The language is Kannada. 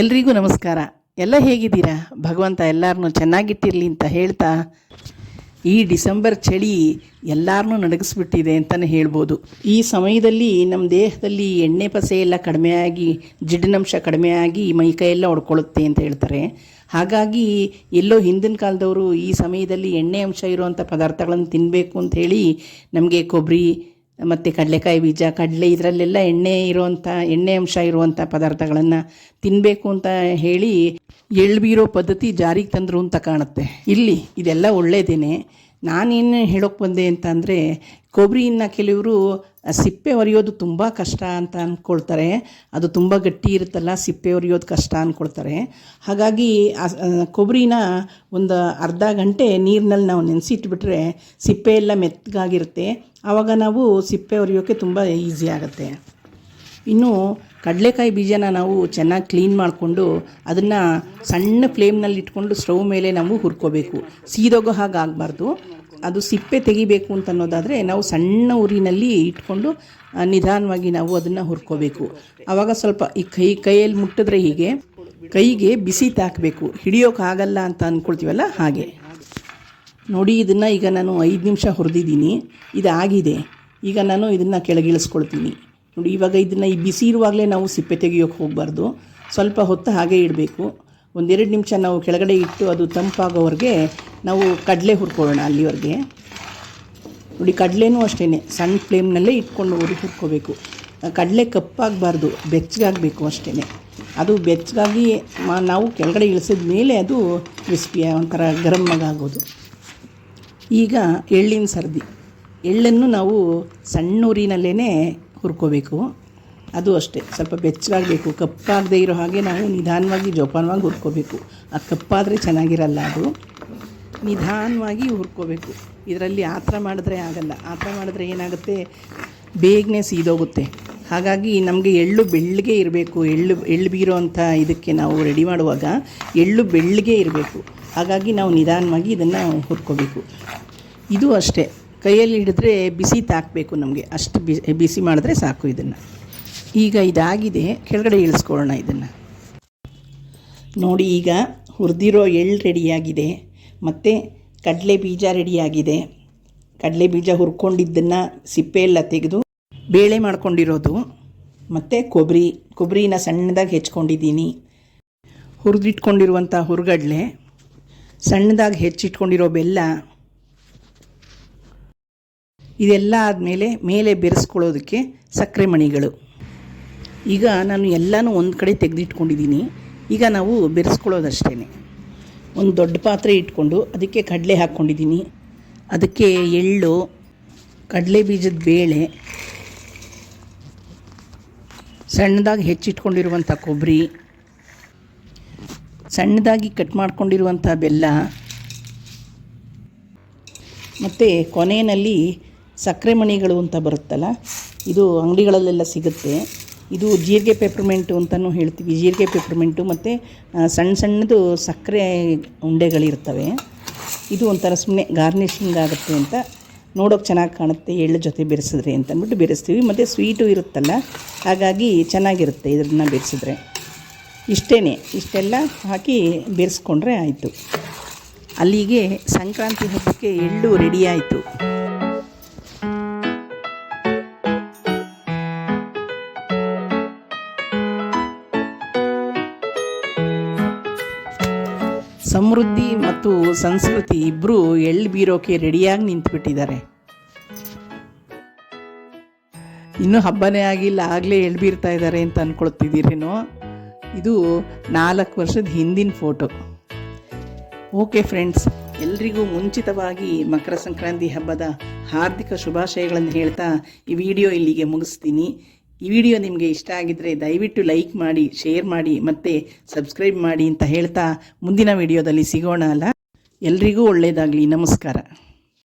ಎಲ್ರಿಗೂ ನಮಸ್ಕಾರ. ಎಲ್ಲ ಹೇಗಿದ್ದೀರಾ? ಭಗವಂತ ಎಲ್ಲರನ್ನೂ ಚೆನ್ನಾಗಿಟ್ಟಿರಲಿ ಅಂತ ಹೇಳ್ತಾ ಈ ಡಿಸೆಂಬರ್ ಚಳಿ ಎಲ್ಲರನ್ನೂ ನಡಗಿಸ್ಬಿಟ್ಟಿದೆ ಅಂತಲೇ ಹೇಳ್ಬೋದು. ಈ ಸಮಯದಲ್ಲಿ ನಮ್ಮ ದೇಹದಲ್ಲಿ ಎಣ್ಣೆ ಪಸೆ ಎಲ್ಲ ಕಡಿಮೆಯಾಗಿ, ಜಿಡ್ಡಿನಂಶ ಕಡಿಮೆಯಾಗಿ ಮೈಕೈಯೆಲ್ಲ ಹೊಡ್ಕೊಳ್ಳುತ್ತೆ ಅಂತ ಹೇಳ್ತಾರೆ. ಹಾಗಾಗಿ ಎಲ್ಲೋ ಹಿಂದಿನ ಕಾಲದವರು ಈ ಸಮಯದಲ್ಲಿ ಎಣ್ಣೆ ಅಂಶ ಇರುವಂಥ ಪದಾರ್ಥಗಳನ್ನು ತಿನ್ನಬೇಕು ಅಂತ ಹೇಳಿ ನಮಗೆ ಕೊಬ್ಬರಿ ಮತ್ತು ಕಡಲೆಕಾಯಿ ಬೀಜ, ಕಡಲೆ ಇದರಲ್ಲೆಲ್ಲ ಎಣ್ಣೆ ಇರುವಂಥ ಎಣ್ಣೆ ಅಂಶ ಇರುವಂಥ ಪದಾರ್ಥಗಳನ್ನು ತಿನ್ನಬೇಕು ಅಂತ ಹೇಳಿ ಎಳ್ಬೀರೋ ಪದ್ಧತಿ ಜಾರಿಗೆ ತಂದರು ಅಂತ ಕಾಣುತ್ತೆ. ಇಲ್ಲಿ ಇದೆಲ್ಲ ಒಳ್ಳೆಯದೇನೆ ನಾನೇನು ಹೇಳೋಕೆ ಬಂದೆ ಅಂತ ಅಂದರೆ ಕೊಬ್ಬರಿಯನ್ನು ಕೆಲವರು ಸಿಪ್ಪೆ ಒರೆಯೋದು ತುಂಬ ಕಷ್ಟ ಅಂತ ಅಂದ್ಕೊಳ್ತಾರೆ ಅದು ತುಂಬ ಗಟ್ಟಿ ಇರುತ್ತಲ್ಲ, ಸಿಪ್ಪೆ ಒರೆಯೋದು ಕಷ್ಟ ಅಂದ್ಕೊಳ್ತಾರೆ ಹಾಗಾಗಿ ಕೊಬ್ಬರಿನ ಒಂದು ಅರ್ಧ ಗಂಟೆ ನೀರಿನಲ್ಲಿ ನಾವು ನೆನೆಸಿಟ್ಬಿಟ್ರೆ ಸಿಪ್ಪೆ ಎಲ್ಲ ಮೆತ್ತಗಾಗಿರುತ್ತೆ. ಆವಾಗ ನಾವು ಸಿಪ್ಪೆ ಒರೆಯೋಕ್ಕೆ ತುಂಬ ಈಸಿ ಆಗುತ್ತೆ. ಇನ್ನು ಕಡಲೆಕಾಯಿ ಬೀಜನ ನಾವು ಚೆನ್ನಾಗಿ ಕ್ಲೀನ್ ಮಾಡಿಕೊಂಡು ಅದನ್ನು ಸಣ್ಣ ಫ್ಲೇಮ್ನಲ್ಲಿ ಇಟ್ಕೊಂಡು ಸ್ಟವ್ ಮೇಲೆ ನಾವು ಹುರ್ಕೋಬೇಕು. ಸೀದೋಗೋ ಹಾಗೆ ಆಗಬಾರ್ದು. ಅದು ಸಿಪ್ಪೆ ತೆಗಿಬೇಕು ಅಂತ ಅನ್ನೋದಾದರೆ ನಾವು ಸಣ್ಣ ಉರಿನಲ್ಲಿ ಇಟ್ಕೊಂಡು ನಿಧಾನವಾಗಿ ನಾವು ಅದನ್ನು ಹುರ್ಕೋಬೇಕು. ಆವಾಗ ಸ್ವಲ್ಪ ಈ ಕೈ, ಕೈಯಲ್ಲಿ ಮುಟ್ಟಿದ್ರೆ ಹೀಗೆ, ಕೈಗೆ ಬಿಸಿ ತಾಕಬೇಕು. ಹಿಡಿಯೋಕ್ಕಾಗಲ್ಲ ಅಂತ ಅಂದ್ಕೊಳ್ತೀವಲ್ಲ ಹಾಗೆ. ನೋಡಿ, ಇದನ್ನು ಈಗ ನಾನು ಐದು ನಿಮಿಷ ಹುರಿದಿದ್ದೀನಿ. ಇದಾಗಿದೆ. ಈಗ ನಾನು ಇದನ್ನು ಕೆಳಗಿಳಿಸ್ಕೊಳ್ತೀನಿ. ನೋಡಿ, ಇವಾಗ ಇದನ್ನು ಈ ಬಿಸಿ ಇರುವಾಗಲೇ ನಾವು ಸಿಪ್ಪೆ ತೆಗಿಯೋಕ್ಕೆ ಹೋಗಬಾರ್ದು. ಸ್ವಲ್ಪ ಹೊತ್ತು ಹಾಗೆ ಇಡಬೇಕು. ಒಂದೆರಡು ನಿಮಿಷ ನಾವು ಕೆಳಗಡೆ ಇಟ್ಟು ಅದು ತಂಪಾಗೋವರೆಗೆ ನಾವು ಕಡಲೆ ಹುರ್ಕೊಳ್ಳೋಣ ಅಲ್ಲಿವರೆಗೆ. ನೋಡಿ, ಕಡಲೆನೂ ಅಷ್ಟೇ ಸಣ್ಣ ಫ್ಲೇಮ್ನಲ್ಲೇ ಇಟ್ಕೊಂಡು ಹುರಿ ಹುರ್ಕೋಬೇಕು. ಕಡಲೆ ಕಪ್ಪಾಗಬಾರ್ದು, ಬೆಚ್ಚಗಾಗಬೇಕು ಅಷ್ಟೇ ಅದು ಬೆಚ್ಚಗಾಗಿ ನಾವು ಕೆಳಗಡೆ ಇಳಿಸಿದ ಮೇಲೆ ಅದು ಕ್ರಿಸ್ಪಿ ಒಂಥರ ಗರಮ್ ಆಗೋದು ಈಗ ಎಳ್ಳಿನ ಸರ್ದಿ. ಎಳ್ಳನ್ನು ನಾವು ಸಣ್ಣ ಉರಿನಲ್ಲೇ ಹುರ್ಕೋಬೇಕು. ಅದು ಅಷ್ಟೇ. ಸ್ವಲ್ಪ ಬೆಚ್ಚಗಾಗಬೇಕು. ಕಪ್ಪಾಗದೇ ಇರೋ ಹಾಗೆ ನಾವು ನಿಧಾನವಾಗಿ ಜೋಪಾನವಾಗಿ ಹುರ್ಕೋಬೇಕು. ಆ ಕಪ್ಪಾದರೆ ಚೆನ್ನಾಗಿರಲ್ಲ ಅದು. ನಿಧಾನವಾಗಿ ಹುರ್ಕೋಬೇಕು. ಇದರಲ್ಲಿ ಆ ಥರ ಮಾಡಿದ್ರೆ ಆಗಲ್ಲ. ಆ ಥರ ಮಾಡಿದ್ರೆ ಏನಾಗುತ್ತೆ? ಬೇಗನೆ ಸೀದೋಗುತ್ತೆ. ಹಾಗಾಗಿ ನಮಗೆ ಎಳ್ಳು ಬೆಳ್ಳಗೆ ಇರಬೇಕು. ಎಳ್ಳು ಎಳ್ಳು ಬೀರೋ ಅಂಥ ಇದಕ್ಕೆ ನಾವು ರೆಡಿ ಮಾಡುವಾಗ ಎಳ್ಳು ಬೆಳ್ಳಗೆ ಇರಬೇಕು. ಹಾಗಾಗಿ ನಾವು ನಿಧಾನವಾಗಿ ಇದನ್ನು ಹುರ್ಕೋಬೇಕು. ಇದು ಅಷ್ಟೇ. ಕೈಯಲ್ಲಿ ಹಿಡಿದ್ರೆ ಬಿಸಿ ತಾಕಬೇಕು ನಮಗೆ. ಅಷ್ಟು ಬಿಸಿ ಮಾಡಿದ್ರೆ ಸಾಕು ಇದನ್ನು. ಈಗ ಇದಾಗಿದೆ. ಕೆಳಗಡೆ ಇಳಿಸ್ಕೊಳ್ಳೋಣ ಇದನ್ನು. ನೋಡಿ ಈಗ ಹುರಿದಿರೋ ಎಳ್ಳು ರೆಡಿಯಾಗಿದೆ. ಮತ್ತು ಕಡಲೆ ಬೀಜ ರೆಡಿಯಾಗಿದೆ. ಕಡಲೆ ಬೀಜ ಹುರ್ಕೊಂಡಿದ್ದನ್ನು ಸಿಪ್ಪೆ ಎಲ್ಲ ತೆಗೆದು ಬೇಳೆ ಮಾಡ್ಕೊಂಡಿರೋದು. ಮತ್ತು ಕೊಬ್ಬರಿ ಕೊಬ್ಬರಿನ ಸಣ್ಣದಾಗಿ ಹೆಚ್ಕೊಂಡಿದ್ದೀನಿ. ಹುರಿದಿಟ್ಕೊಂಡಿರುವಂಥ ಹುರುಗಡ್ಲೆ ಸಣ್ಣದಾಗಿ ಹೆಚ್ಚಿಟ್ಕೊಂಡಿರೋ ಬೆಲ್ಲ ಇದೆಲ್ಲ ಆದಮೇಲೆ ಮೇಲೆ ಬೆರೆಸ್ಕೊಳ್ಳೋದಕ್ಕೆ ಸಕ್ಕರೆ ಮಣಿಗಳು. ಈಗ ನಾನು ಎಲ್ಲನೂ ಒಂದು ಕಡೆ ತೆಗೆದಿಟ್ಕೊಂಡಿದ್ದೀನಿ ಈಗ ನಾವು ಬೆರೆಸ್ಕೊಳ್ಳೋದಷ್ಟೇ ಒಂದು ದೊಡ್ಡ ಪಾತ್ರೆ ಇಟ್ಕೊಂಡು ಅದಕ್ಕೆ ಕಡಲೆ ಹಾಕ್ಕೊಂಡಿದ್ದೀನಿ ಅದಕ್ಕೆ ಎಳ್ಳು, ಕಡಲೆ ಬೀಜದ ಬೇಳೆ, ಸಣ್ಣದಾಗಿ ಹೆಚ್ಚಿಟ್ಕೊಂಡಿರುವಂಥ ಕೊಬ್ಬರಿ ಸಣ್ಣದಾಗಿ ಕಟ್ ಮಾಡ್ಕೊಂಡಿರುವಂಥ ಬೆಲ್ಲ, ಮತ್ತು ಕೊನೆಯಲ್ಲಿ ಸಕ್ಕರೆ ಮಣಿಗಳು ಅಂತ ಬರುತ್ತಲ್ಲ, ಇದು ಅಂಗಡಿಗಳಲ್ಲೆಲ್ಲ ಸಿಗುತ್ತೆ. ಇದು ಜೀರಿಗೆ ಪೆಪ್ರಮೆಂಟು ಅಂತಲೂ ಹೇಳ್ತೀವಿ. ಜೀರಿಗೆ ಪೆಪ್ರಮೆಂಟು ಮತ್ತು ಸಣ್ಣ ಸಣ್ಣದು ಸಕ್ಕರೆ ಉಂಡೆಗಳಿರ್ತವೆ. ಇದು ಒಂಥರ ಸುಮ್ಮನೆ ಗಾರ್ನಿಷಿಂಗ್ ಆಗುತ್ತೆ ಅಂತ ನೋಡೋಕೆ ಚೆನ್ನಾಗಿ ಕಾಣುತ್ತೆ, ಎಳ್ಳು ಜೊತೆ ಬೆರೆಸಿದ್ರೆ ಅಂತ ಅಂದ್ಬಿಟ್ಟು ಬೆರೆಸ್ತೀವಿ. ಮತ್ತು ಸ್ವೀಟು ಇರುತ್ತಲ್ಲ, ಹಾಗಾಗಿ ಚೆನ್ನಾಗಿರುತ್ತೆ ಇದನ್ನು ಬೆರೆಸಿದ್ರೆ. ಇಷ್ಟೇ ಇಷ್ಟೆಲ್ಲ ಹಾಕಿ ಬೆರೆಸ್ಕೊಂಡ್ರೆ ಆಯಿತು. ಅಲ್ಲಿಗೆ ಸಂಕ್ರಾಂತಿ ಹಬ್ಬಕ್ಕೆ ಎಳ್ಳು ರೆಡಿ ಆಯಿತು. ಸಮೃದ್ಧಿ ಮತ್ತು ಸಂಸ್ಕೃತಿ ಇಬ್ಬರು ಎಳ್ಳು ಬೀರೋಕೆ ರೆಡಿಯಾಗಿ ನಿಂತುಬಿಟ್ಟಿದ್ದಾರೆ. ಇನ್ನೂ ಹಬ್ಬನೇ ಆಗಿಲ್ಲ, ಆಗಲೇ ಎಳ್ಳು ಬೀರ್ತಾ ಇದ್ದಾರೆ ಅಂತ ಅಂದ್ಕೊಳ್ತಿದ್ದೀರೇನೋ ಇದು ನಾಲ್ಕು ವರ್ಷದ ಹಿಂದಿನ ಫೋಟೋ. ಓಕೆ ಫ್ರೆಂಡ್ಸ್, ಎಲ್ರಿಗೂ ಮುಂಚಿತವಾಗಿ ಮಕರ ಸಂಕ್ರಾಂತಿ ಹಬ್ಬದ ಹಾರ್ದಿಕ ಶುಭಾಶಯಗಳನ್ನು ಹೇಳ್ತಾ ಈ ವಿಡಿಯೋ ಇಲ್ಲಿಗೆ ಮುಗಿಸ್ತೀನಿ. ಈ ವಿಡಿಯೋ ನಿಮಗೆ ಇಷ್ಟ ಆಗಿದ್ರೆ ದಯವಿಟ್ಟು ಲೈಕ್ ಮಾಡಿ, ಶೇರ್ ಮಾಡಿ ಮತ್ತೆ ಸಬ್ಸ್ಕ್ರೈಬ್ ಮಾಡಿ ಅಂತ ಹೇಳ್ತಾ ಮುಂದಿನ ವಿಡಿಯೋದಲ್ಲಿ ಸಿಗೋಣ ಅಲ್ಲ? ಎಲ್ರಿಗೂ ಒಳ್ಳೆಯದಾಗಲಿ ನಮಸ್ಕಾರ.